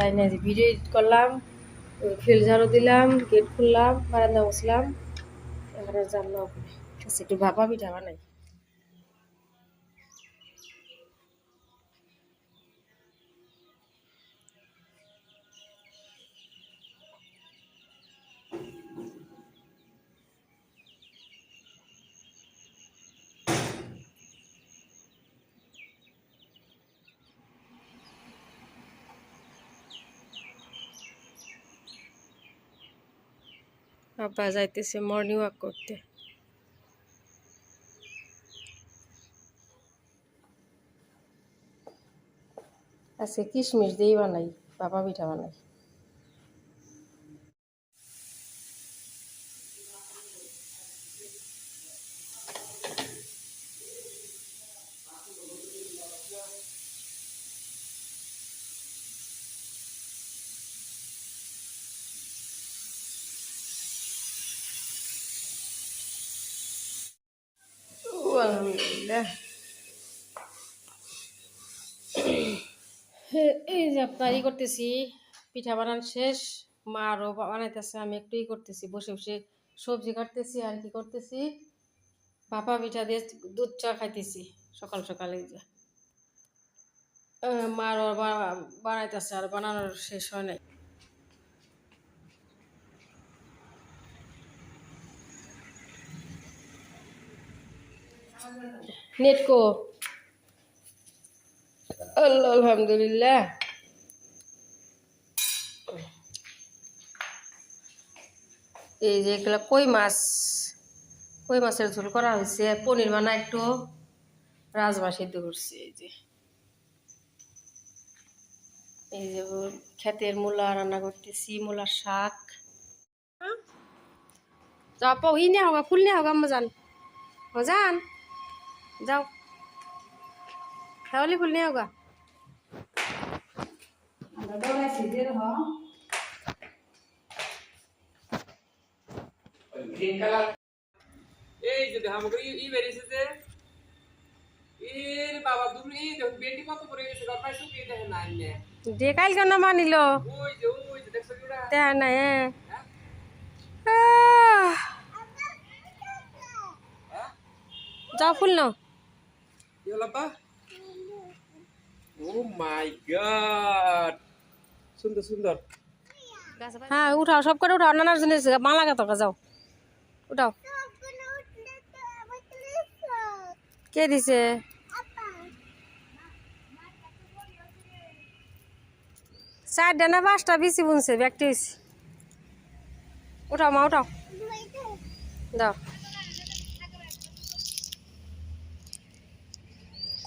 যাই না video edit করলাম, ফিল ঝাড়ু দিলাম গেট খুললাম, বারান্দা বসলাম এবারে জানলাম একটু ভাপা পিঠা বানাই। আব্বা যাইতেছে মর্নিং ওয়াক করতে। আজকে কিশমিশ দিয়ে বানাই বাবা পিঠা বানাই ও, আলহামদুলিল্লাহ এই যে আপনার ই করতেছি পিঠা বানান শেষ মা আরও বানাইতেছে আমি একটু ই করতেছি বসে বসে সবজি কাটতেছি আর কি করতেছি। ভাপা পিঠা দিয়ে দুধ চা খাইতেছি সকাল সকালে যে। আহ, মা আরও বানাইতেছে আর বানানোর শেষ হয় নাই। নেটকো। আল্লাহ আলহামদুলিল্লাহ। এই যে এগুলো কই মাছ? কই মাছের ঝোল করা হয়েছে? পনির বানা একটু। রাজমা সিদ্ধ করছি, এই যে। এই যে ক্ষেতের মূলা রান্না করতেছি, মূলার শাক। পাও ই নিয়ে হোগা ফুল নিয়ে হোগা আম্মা যান যাও তাহলে ফুল নিয়ে হোগা এই যে দেখো আমাকে ই বেরিয়েছে যে এর বাবা তুমি দেখো বেটি কত করে গেছে গপাই সুকি দেখে না আইনে দেখাইল কেন মানিল ওই যে ওই যে দেখছ কি ওরা দেখা নাই হ্যাঁ আহ। যাও ফুল নাও কি হলো বা ও মাই সুন্দর সুন্দর হ্যাঁ উঠাও সব করে উঠাও নানার জন্য বাংলা কথা যাও উঠাও কে দিছে চারটা না পাঁচটা বেশি বুনছে হয়েছে উঠাও মা উঠাও দাও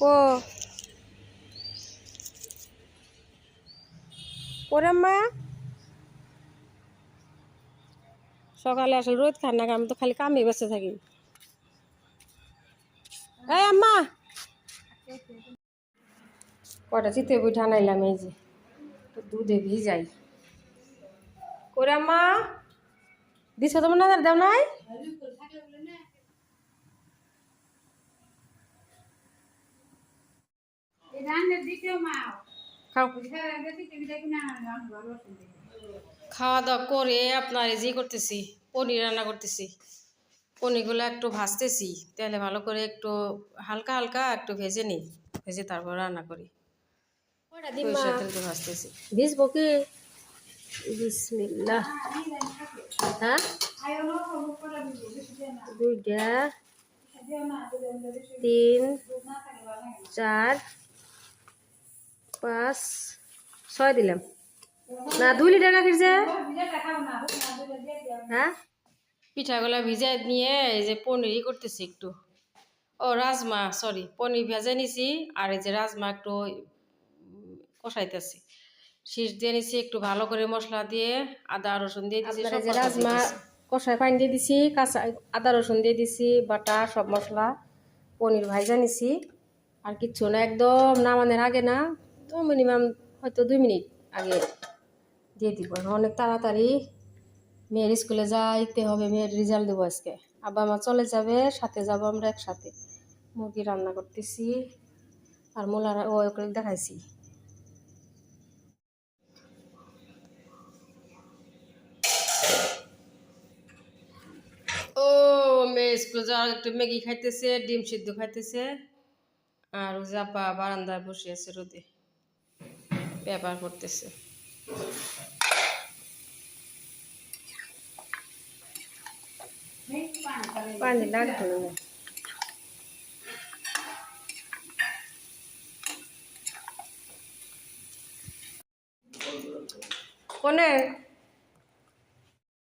কো। করে মা। সকালে আসলে রোদ খান না, আমি তো খালি কামে বেঁচে থাকি। এই আম্মা। কটা চিতে পিঠা নাইলাম এই যে দুধে ভিজাই। করে আম্মা, দিছো তোমার নাজার দাও নাই? খাওয়া দাওয়া করে আপনার এই করতেছি পনির রান্না করতেছি। পনিরগুলো একটু ভাজতেছি তেলে ভালো করে একটু হালকা হালকা একটু ভেজে নিই ভেজে তারপর রান্না করি। ভাজতেছি। ভিজবো কি? বিসমিল্লাহ। হ্যাঁ দুইটা তিন চার পাঁচ ছয় দিলাম। না দুই লিটার গাখির যে? হ্যাঁ? পিঠাগুলা ভিজাই নিয়ে এই যে পনিরই করতেছি একটু। ও রাজমা সরি পনির ভেজে নিছি আর এই যে রাজমা একটু কষাইতেছি। শীষ দিয়ে নিছি একটু ভালো করে মশলা দিয়ে আদা রসুন দিয়ে দিছি রাজমা কষাই পানি দিয়ে দিছি কাঁচা আদা রসুন দিয়ে দিছি বাটা সব মশলা পনির ভাজা নিছি। আর কিচ্ছু না একদম নামানোর আগে না তো মিনিমাম হয়তো দুই মিনিট আগে দিয়ে দিব। অনেক তাড়াতাড়ি মেয়ের স্কুলে যাইতে হবে, মেয়ের রেজাল্ট দেবো আজকে। আব্বা মা চলে যাবে, সাথে যাব আমরা একসাথে। মুরগি রান্না করতেছি আর মোলার ও করে দেখাইছি। ও, মেয়ে স্কুলে যাওয়ার একটু ম্যাগি খাইতেছে, ডিম সিদ্ধ খাইতেছে। আর জাপা বারান্দায় বসে আছে রোদে। পেপার করতেছে। পানি কোনে?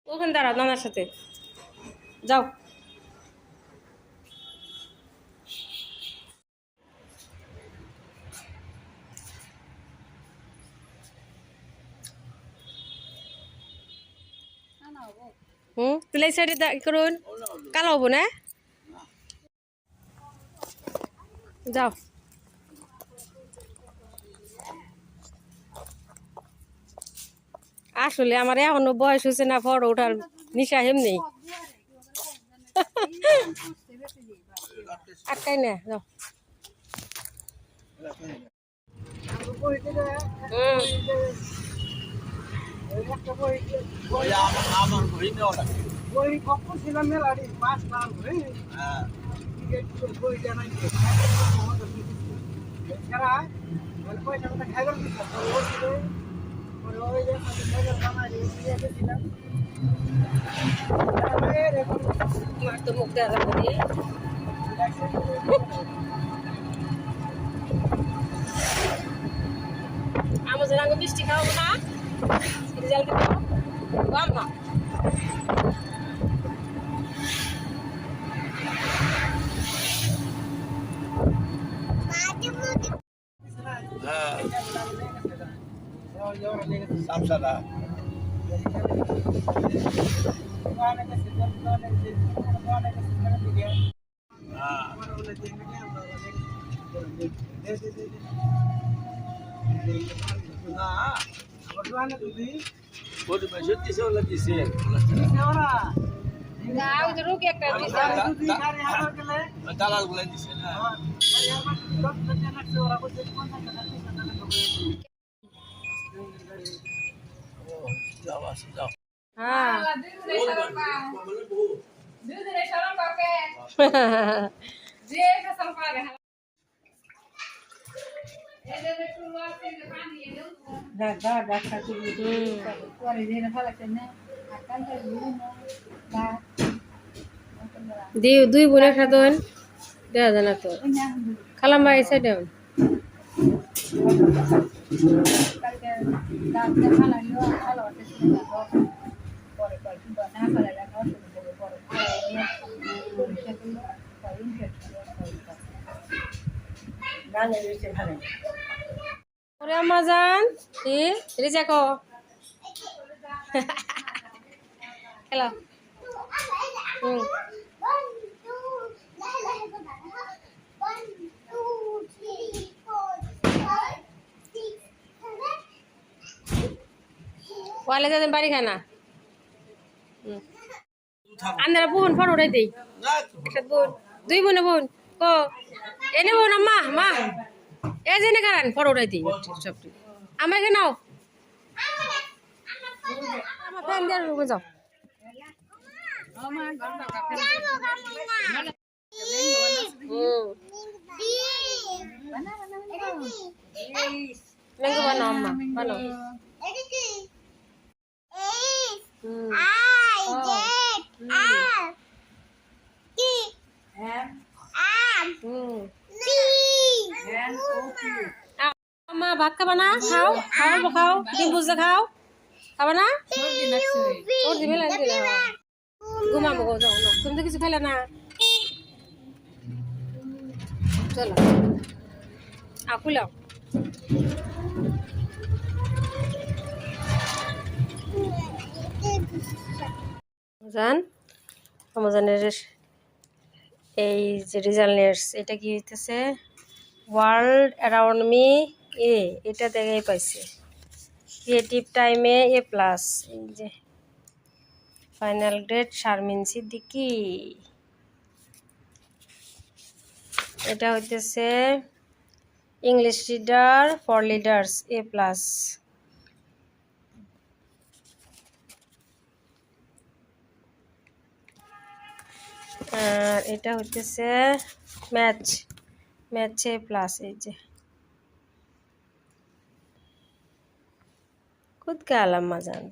ওখানে দাঁড়াও নানার সাথে। যাও। হুম? সাইডে দা- করুন। কালো হব না? যাও। আসলে আমার এখনও বয়স হয়েছে না ফটো ওঠার নিশা হেম নেই আটকাই না, যাও। তোমার তো মুখ দেখা। আমাদের আগে মিষ্টি খাওয়াবো না rizal kita mama Sam sana. Ah. দেবো বল না হ্যাঁ সামসাদা হ্যাঁ না ওর বেশি দিছে ওলা দিছে না ওই তো রোগী একটা দিছে দালালগুলা দিছে না যাও আসো যাও হ্যাঁ দিও দুই বোনে খাদন দেয়া জানা তো। খালাম ভাই সাইডে ওরে আম্মা জান কি হুম। ওয়ালে যাদের বাড়ি খানা হুম। আন্দারা বোন, ফটো উঠাই দেই। না দুই বোনে বোন। কো এনে বোন আম্মা মা এ জেনে কারণ ফটো উঠাই দিই। সব আমাকে নাও। আমার ফ্যান দেওয়ার রুমে যাও। ম্যাঙ্গো বানাও আম্মা বানাও। হুম হুম। আম্মা ভাত খাবা না? খাও খাও খাও, ডিম বুঝতে খাও। খাবা না? ঘুমাবো তুমি তো কিছু খেলে না। চলো। আ খুলাও। জান আমাজনের এই যে রেজাল্ট এটা কি হইতেছে? ওয়ার্ল্ড অ্যারাউন্ড মি এ, এটা দেখেই পাইছে। ক্রিয়েটিভ টাইমে এ প্লাস। এই যে, ফাইনাল গ্রেড শারমিন সিদ্দিকি। এটা হইতেছে English reader for leaders, A plus. এটা হইতেছে ম্যাচ। ম্যাচে প্লাস এই যে। খুদ আলাম মাজান।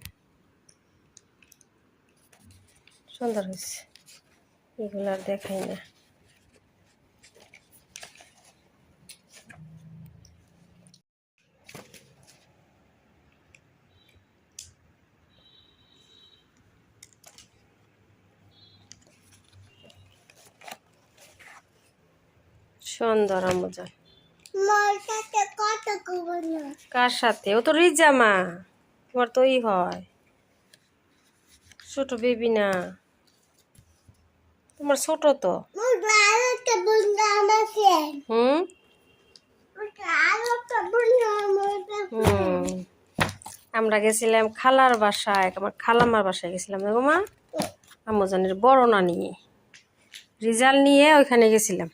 সুন্দর হয়েছে এগুলো আর দেখাই না। সুন্দর আমজান কার সাথে? ও তো রিজামা তোমার তো ই হয়। ছোট বেবি না। তোমার ছোট তো। হুম? আমরা গেছিলাম খালার বাসায়। আমার খালাম্মার বাসায় গেছিলাম দেখো মা। আম্মুজানের বড় না নিয়ে রেজাল্ট নিয়ে ওইখানে গেছিলাম।